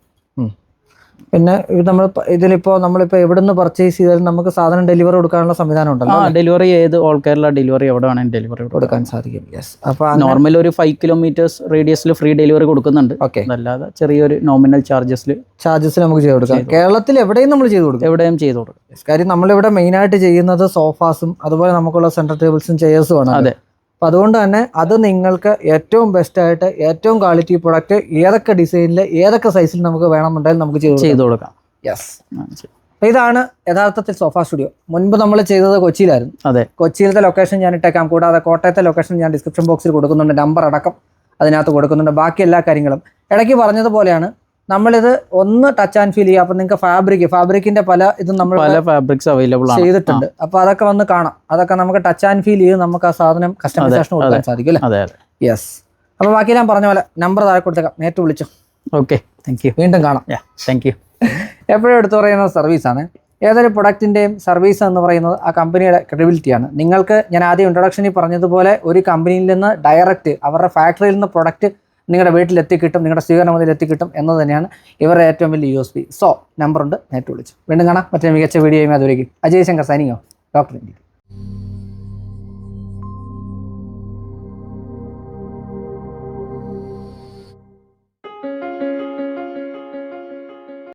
പിന്നെ ഇത് നമ്മൾ ഇതിലിപ്പോ നമ്മളിപ്പോ നിന്ന് പർച്ചേസ് ചെയ്താലും നമുക്ക് സാധനം ഡെലിവറി കൊടുക്കാനുള്ള സംവിധാനം ആ ഉണ്ടല്ലോ ഡെലിവറി ഏത് ഓൾ കേരള ഡെലിവറി എവിടെ വേണമെങ്കിൽ ഡെലിവറി കൊടുക്കാൻ സാധിക്കും. യെസ് അപ്പൊ നോർമൽ ഒരു ഫൈവ് കിലോമീറ്റേഴ്സ് റേഡിയസിൽ ഫ്രീ ഡെലിവറി കൊടുക്കുന്നുണ്ട്. ഓക്കെ അല്ലാതെ ചെറിയൊരു നോമിനൽ ചാർജസിൽ ചാർജസ് നമുക്ക് ചെയ്ത് കൊടുക്കാം. കേരളത്തിൽ എവിടെയും നമ്മൾ ചെയ്ത് കൊടുക്കും. എവിടെയും ചെയ്ത് കൊടുക്കും. കാര്യം നമ്മളിവിടെ മെയിനായിട്ട് ചെയ്യുന്നത് സോഫാസും അതുപോലെ നമുക്കുള്ള സെന്റർ ടേബിൾസും ചെയേഴ്സും ആണ്. അതെ. അപ്പൊ അതുകൊണ്ട് തന്നെ അത് നിങ്ങൾക്ക് ഏറ്റവും ബെസ്റ്റായിട്ട് ഏറ്റവും ക്വാളിറ്റി പ്രൊഡക്റ്റ് ഏതൊക്കെ ഡിസൈനിൽ ഏതൊക്കെ സൈസിൽ നമുക്ക് വേണമെന്നുണ്ടെങ്കിൽ നമുക്ക് ചെയ്ത് ചെയ്തു കൊടുക്കാം. യെസ് അപ്പം ഇതാണ് യഥാർത്ഥത്തിൽ സോഫ സ്റ്റുഡിയോ മുൻപ് നമ്മൾ ചെയ്തത് കൊച്ചിയിലായിരുന്നു. അതെ. കൊച്ചിയിലത്തെ ലൊക്കേഷൻ ഞാൻ ഇട്ടേക്കാം. കൂടാതെ കോട്ടയത്തെ ലൊക്കേഷൻ ഞാൻ ഡിസ്ക്രിപ്ഷൻ ബോക്സിൽ കൊടുക്കുന്നുണ്ട്. നമ്പർ അടക്കം അതിനകത്ത് കൊടുക്കുന്നുണ്ട്. ബാക്കി എല്ലാ കാര്യങ്ങളും. ഇടയ്ക്ക് പറഞ്ഞതുപോലെയാണ് നമ്മളിത് ഒന്ന് ടച്ച് ആൻഡ് ഫീൽ ചെയ്യുക. അപ്പൊ നിങ്ങൾക്ക് ഫാബ്രിക് ഫാബ്രിക്കിന്റെ പല ഇതും നമ്മൾ പല ഫാബ്രിക്സ് അവൈലബിൾ ചെയ്തിട്ടുണ്ട്. അപ്പൊ അതൊക്കെ വന്ന് കാണാം. അതൊക്കെ നമുക്ക് ടച്ച് ആൻഡ് ഫീൽ ചെയ്ത് നമുക്ക് ആ സാധനം കസ്റ്റമൈസേഷൻ കൊടുക്കാൻ സാധിക്കും അല്ലേ? യെസ് അപ്പൊ ബാക്കി ഞാൻ പറഞ്ഞ പോലെ നമ്പർ താഴെ കൊടുത്തേക്കാം. നേരിട്ട് വിളിച്ചു. ഓക്കെ താങ്ക് യു വീണ്ടും കാണാം. താങ്ക് യു എപ്പോഴും എടുത്തു പറയുന്ന സർവീസാണ് ഏതൊരു പ്രൊഡക്റ്റിന്റെയും സർവീസ് എന്ന് പറയുന്നത് ആ കമ്പനിയുടെ ക്രെഡിബിലിറ്റിയാണ് നിങ്ങൾക്ക് ഞാൻ ആദ്യം ഇൻട്രൊഡക്ഷനിൽ പറഞ്ഞതുപോലെ ഒരു കമ്പനിയിൽ നിന്ന് ഡയറക്റ്റ് അവരുടെ ഫാക്ടറിയിൽ നിന്ന് പ്രൊഡക്റ്റ് നിങ്ങളുടെ വീട്ടിലെത്തിക്കിട്ടും നിങ്ങളുടെ സ്വീകരണ മുതൽ എത്തിക്കിട്ടും എന്നത് തന്നെയാണ് ഇവരുടെ ഏറ്റവും വലിയ യു എസ് പി. സോ നമ്പറുണ്ട് നേരിട്ട് വിളിച്ചു. വീണ്ടും കാണാം. മറ്റൊരു മികച്ച വീഡിയോയും അതുവരേക്കും. അജയ് ശങ്കർ സൈനിങ്ങോ ഡോക്ടർ ഇന്ത്യ